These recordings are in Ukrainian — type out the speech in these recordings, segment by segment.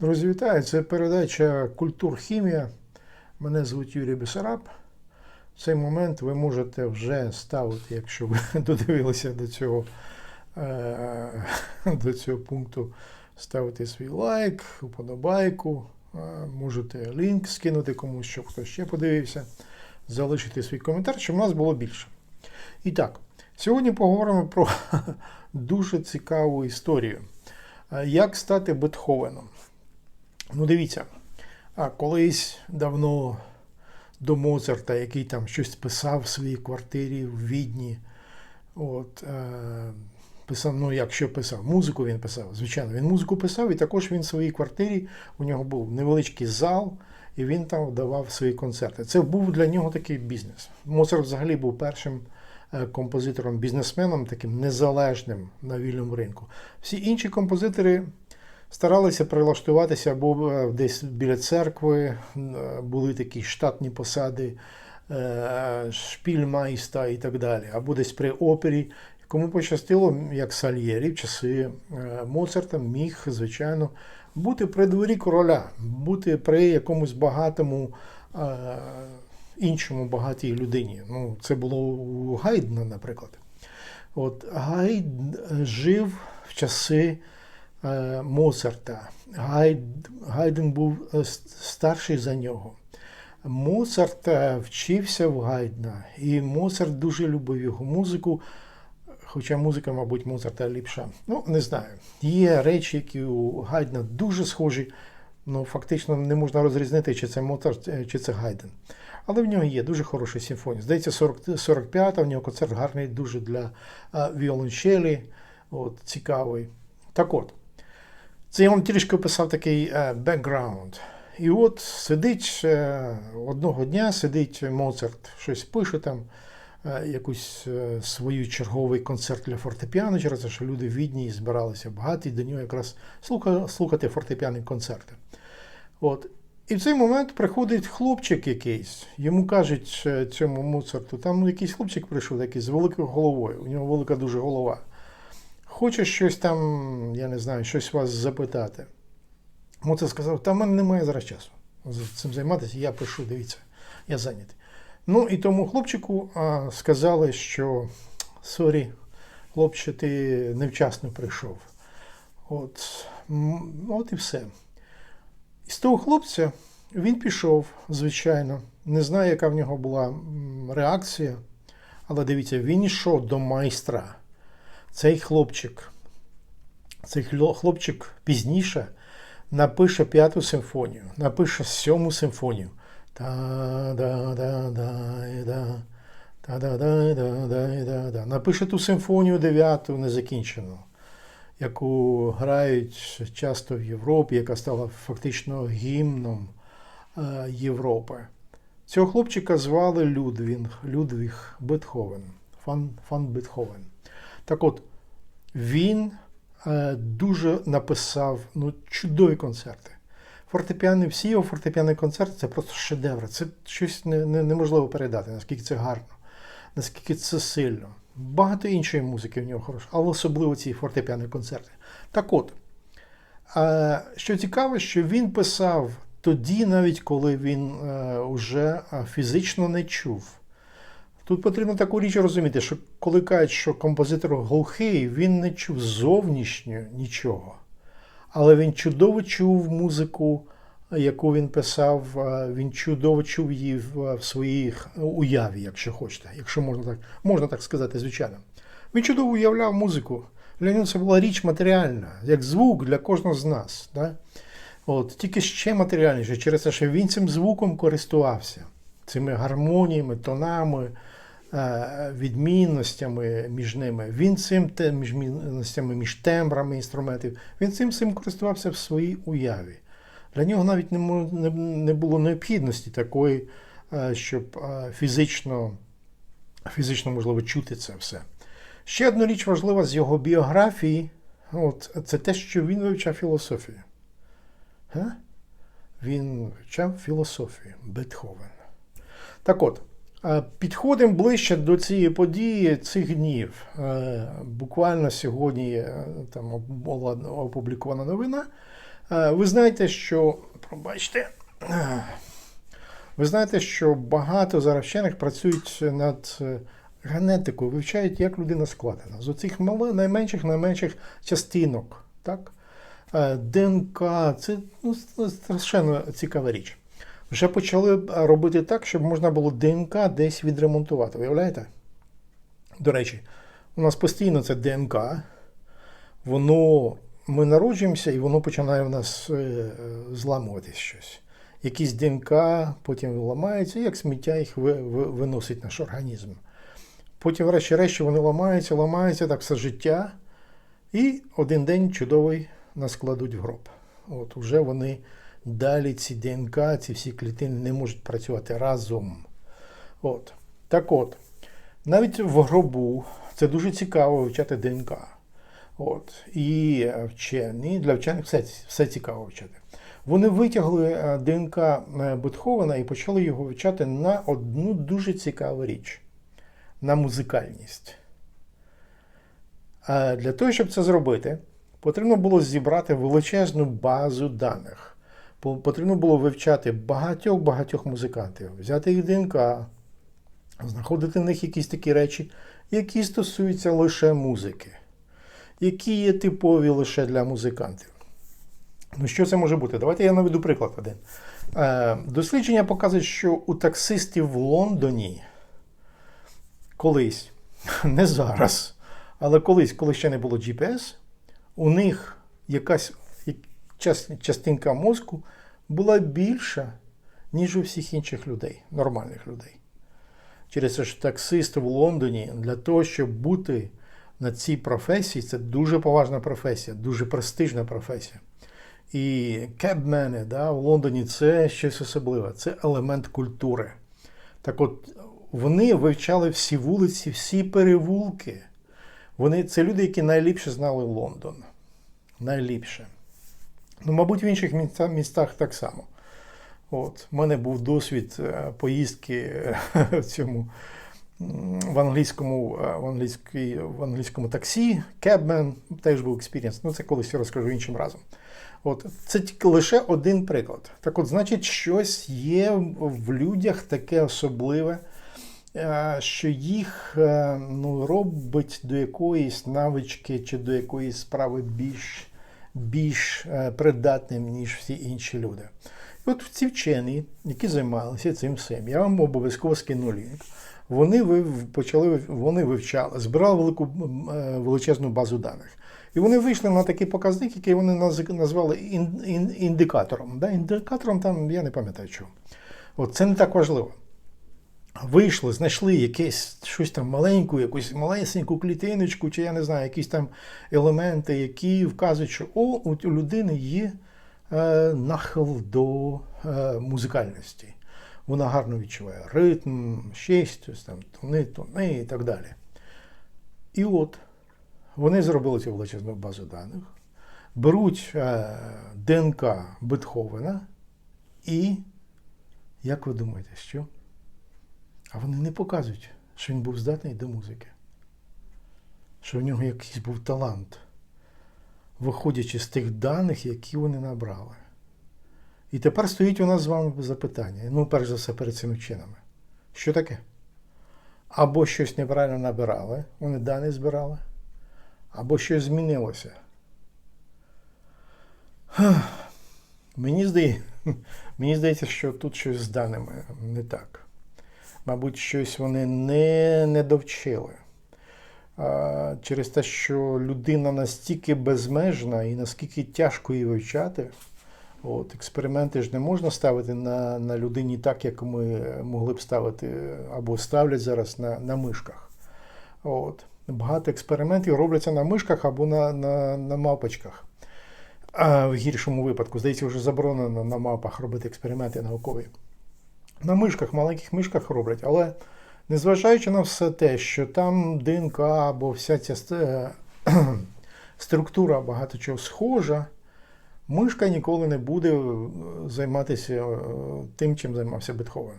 Друзі, вітаю! Це передача Культурхімія. Мене звуть Юрій Бесараб. В цей момент ви можете вже ставити, якщо ви додивилися до цього, е, до цього пункту, ставити свій лайк, уподобайку. Е, Можете лінк скинути комусь, щоб хтось ще подивився, залишити свій коментар, щоб нас було більше. І так, сьогодні поговоримо про дуже цікаву історію. Е, Як стати Бетховеном? Ну, дивіться, а колись давно до Моцарта, який там щось писав в своїй квартирі в Відні. От, е, писав, ну, якщо писав, музику він писав. Звичайно, він музику писав, і також він в своїй квартирі, у нього був невеличкий зал, і він там давав свої концерти. Це був для нього такий бізнес. Моцарт взагалі був першим е, композитором, бізнесменом, таким незалежним на вільному ринку. Всі інші композитори старалися прилаштуватися або е, десь біля церкви, е, були такі штатні посади е, шпільмайста і так далі, або десь при опері. Кому пощастило, як Сальєрі в часи Моцарта, міг, звичайно, бути при дворі короля, бути при якомусь багатому іншому багатій людині. Ну, це було у Гайдна, наприклад. От Гайд жив в часи Моцарта. Гайд, Гайден був е, старший за нього. Моцарт е, вчився в Гайдна, і Моцарт дуже любив його музику. Хоча музика, мабуть, Моцарта ліпша. Ну, не знаю. Є речі, які у Гайдна дуже схожі. Ну, фактично не можна розрізнити, чи це Моцарт, е, чи це Гайден. Але в нього є дуже хороші симфонії. Здається, 45-та, в нього концерт гарний дуже для віолончелі. От, цікавий. Так от, це я вам трішки описав такий е, бекграунд. І от сидить одного дня, сидить Моцарт, щось пише там, е, якусь е, свою черговий концерт для фортепіано, через те, що люди Відні збиралися багато, і до нього якраз слухати фортепіані концерти. От. І в цей момент приходить хлопчик якийсь, йому кажуть цьому Моцарту, там якийсь хлопчик прийшов такий з великою головою, у нього велика дуже голова. Хоче щось там, я не знаю, щось вас запитати. Моцарт сказав, та в мене немає зараз часу цим займатися, я пишу, дивіться, я зайнятий. Ну і тому хлопчику а, сказали, що сорі, хлопче, ти невчасно прийшов. От, от і все. І з того хлопця він пішов, звичайно. Не знаю, яка в нього була реакція, але дивіться, він йшов до майстра. Цей хлопчик, цей хлопчик пізніше напише п'яту симфонію, напише сьому симфонію. Напише ту симфонію дев'яту незакінчену, яку грають часто в Європі, яка стала фактично гімном е, Європи. Цього хлопчика звали Людвінг, Людвіг Бетховен, фан, фан Бетховен. Так от, він е, дуже написав ну, чудові концерти. Фортепіани, всі його фортепіані концерти це просто шедеври. Це щось не, не, неможливо передати, наскільки це гарно, наскільки це сильно. Багато іншої музики в нього хорошої, але особливо ці фортепіані концерти. Так от, е, що цікаво, що він писав тоді, навіть коли він е, уже фізично не чув. Тут потрібно таку річ розуміти, що коли кажуть, що композитор глухий, він не чув зовнішньо нічого. Але він чудово чув музику, яку він писав, е, він чудово чув її в, в своїх уяві, якщо хочете, якщо можна так, можна так сказати, звичайно. Він чудово уявляв музику. Для нього це була річ матеріальна, як звук для кожного з нас. Да? От, тільки ще матеріальніше, через те, що він цим звуком користувався, цими гармоніями, тонами, е, відмінностями між ними. Він цим між відмінностями, між тембрами інструментів, він цим цим користувався в своїй уяві. Для нього навіть не, було необхідності такої, е, щоб е, фізично, фізично можливо чути це все. Ще одна річ важлива з його біографії, от, це те, що він вивчав філософію. Га? Він вивчав філософію Бетховен. Так от, е, підходимо ближче до цієї події цих днів. Е, Буквально сьогодні е, там була опублікована новина Е, Ви знаєте, що. Пробачте. Е, Ви знаєте, що багато зараз вчених працюють над е, генетикою, вивчають, як людина складена. З оцих найменших найменших частинок. Так? Е, ДНК це ну, страшенно цікава річ. Вже почали е, робити так, щоб можна було ДНК десь відремонтувати. Уявляєте? До речі, у нас постійно це ДНК. Воно ми народжуємося і воно починає в нас е, зламуватись щось. Якісь ДНК потім ламаються, як сміття їх ви- ви- виносить наш організм. Потім, врешті-решт, вони ламаються, ламаються так все життя. І один день чудовий нас кладуть в гроб. От вже вони далі, ці ДНК, ці всі клітини не можуть працювати разом. От. Так от, навіть в гробу це дуже цікаво вивчати ДНК. От. І е, вчені, для вчених все, все цікаво вчити. Вони витягли е, ДНК е, Бетховена і почали його вивчати на одну дуже цікаву річ на музикальність. А для того, щоб це зробити, потрібно було зібрати величезну базу даних. По- Потрібно було вивчати багатьох-багатьох музикантів, взяти їх ДНК, знаходити в них якісь такі речі, які стосуються лише музики, які є типові лише для музикантів. Ну, що це може бути? Давайте я наведу приклад один. Е, Дослідження показують, що у таксистів в Лондоні колись, не зараз, але колись, коли ще не було GPS, у них якась частинка мозку була більша, ніж у всіх інших людей, нормальних людей. Через це ж таксист в Лондоні для того, щоб бути на цій професії, це дуже поважна професія, дуже престижна професія. І кебмени да, в Лондоні це щось особливе, це елемент культури. Так от, вони вивчали всі вулиці, всі перевулки. Вони, це люди, які найліпше знали Лондон. Найліпше. Ну, мабуть, в інших містах, так само. От, у мене був досвід е, поїздки е, в цьому в англійському, е, в, англійській, в англійському таксі, кебмен, теж був експірієнс. Ну, це колись я розкажу іншим разом. От, це лише один приклад. Так от, значить, щось є в людях таке особливе, що їх ну, робить до якоїсь навички чи до якоїсь справи більш, більш е, придатним, ніж всі інші люди. І от ці вчені, які займалися цим всім, я вам обов'язково скину лінк. Вони почали вони вивчали, збирали велику е, величезну базу даних. І вони вийшли на такий показник, який вони назвали ін- ін- індикатором. Да? Індикатором там я не пам'ятаю чого. От це не так важливо. Вийшли, знайшли якесь щось там маленьку, якусь малесеньку клітиночку, чи я не знаю, якісь там елементи, які вказують, що о, у людини є е, нахил до е, музикальності. Вона гарно відчуває ритм, ще щось там, тони, тони і так далі. І от вони зробили цю величезну базу даних, беруть е, ДНК Бетховена і, як ви думаєте, що? А вони не показують, що він був здатний до музики, що в нього якийсь був талант, виходячи з тих даних, які вони набрали. І тепер стоїть у нас з вами запитання, ну, перш за все, перед цими вченими. Що таке? Або щось неправильно набирали, вони дані збирали, або щось змінилося. Мені здається, мені здається, що тут щось з даними не так. Мабуть, щось вони не, не довчили. Через те, що людина настільки безмежна і наскільки тяжко її вивчати. От, експерименти ж не можна ставити на, на людині так, як ми могли б ставити, або ставлять зараз на, на мишках. От. Багато експериментів робляться на мишках або на, на, на мавпочках. А в гіршому випадку, здається, вже заборонено на мавпах робити експерименти наукові. На мишках, маленьких мишках роблять, але незважаючи на все те, що там ДНК або вся ця структура багато чого схожа, мишка ніколи не буде е, займатися е, тим, чим займався Бетховен.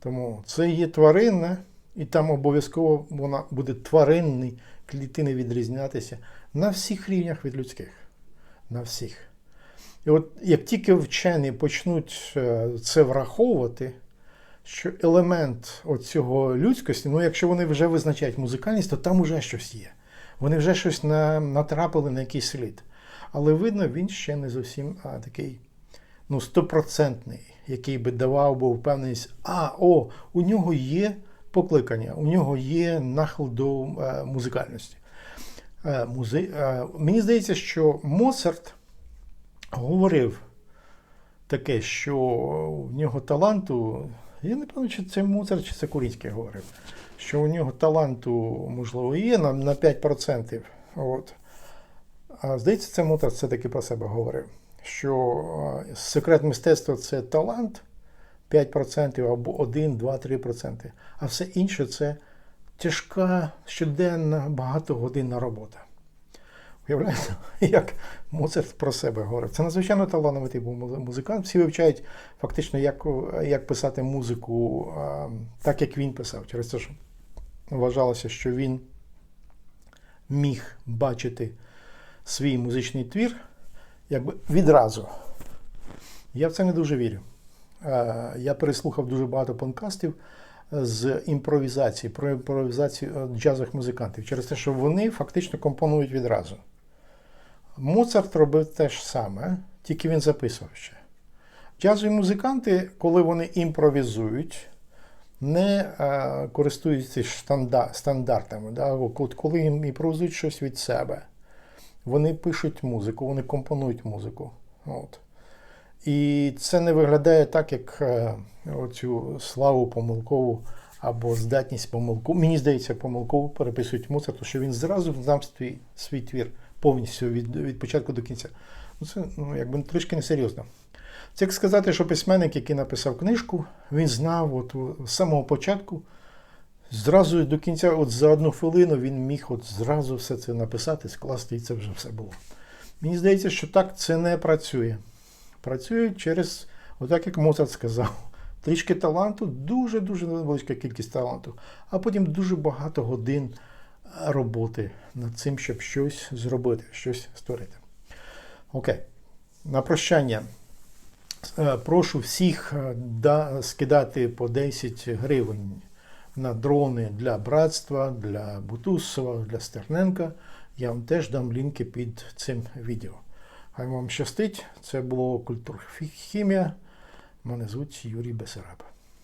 Тому це є тваринне, і там обов'язково вона буде тваринний клітини відрізнятися на всіх рівнях від людських. На всіх. І от як тільки вчені почнуть е, це враховувати, що елемент цього людськості, ну якщо вони вже визначають музикальність, то там уже щось є. Вони вже щось на, натрапили на якийсь слід. Але видно, він ще не зовсім а, такий ну, стопроцентний, який би давав би впевненість, а, о, у нього є покликання, у нього є нахил до е, музикальності. Е, музи... е, мені здається, що Моцарт говорив таке, що в нього таланту. Я не пам'ятаю, чи це Моцарт, чи це Курінський говорив, що у нього таланту, можливо, є на, на 5%. От. А здається, це Моцарт все-таки про себе говорив, що секрет мистецтва це талант 5% або 1, 2, 3%. А все інше це тяжка, щоденна, багатогодинна робота. Уявляєте, як Моцарт про себе говорив. Це надзвичайно талановитий був музи- музикант. Всі вивчають фактично, як, як писати музику так, як він писав. Через те, що вважалося, що він міг бачити свій музичний твір якби відразу. Я в це не дуже вірю. Я переслухав дуже багато подкастів з імпровізації, про імпровізацію е, джазових музикантів, через те, що вони фактично компонують відразу. Моцарт робив те ж саме, тільки він записував ще. Джазові музиканти, коли вони імпровізують, не е, користуються стандартами. Да? Коли їм імпровізують щось від себе, вони пишуть музику, вони компонують музику. От. І це не виглядає так, як е, оцю славу помилкову або здатність помилкову. Мені здається, помилково переписують Моцарту, що він зразу знав свій, свій твір повністю від, від початку до кінця. Ну, це ну, якби трішки несерйозно. Це як сказати, що письменник, який написав книжку, він знав от, з самого початку, зразу до кінця, от за одну хвилину він міг от зразу все це написати, скласти, і це вже все було. Мені здається, що так це не працює. Працює через, отак як Моцарт сказав, трішки таланту, дуже-дуже невеличка кількість таланту, а потім дуже багато годин роботи над цим, щоб щось зробити, щось створити. Окей. На прощання. Е, Прошу всіх е, да, скидати по 10 гривень на дрони для братства, для Бутусова, для Стерненка. Я вам теж дам лінки під цим відео. Хай вам щастить. Це було Культурхімія. Мене звуть Юрій Бесараб.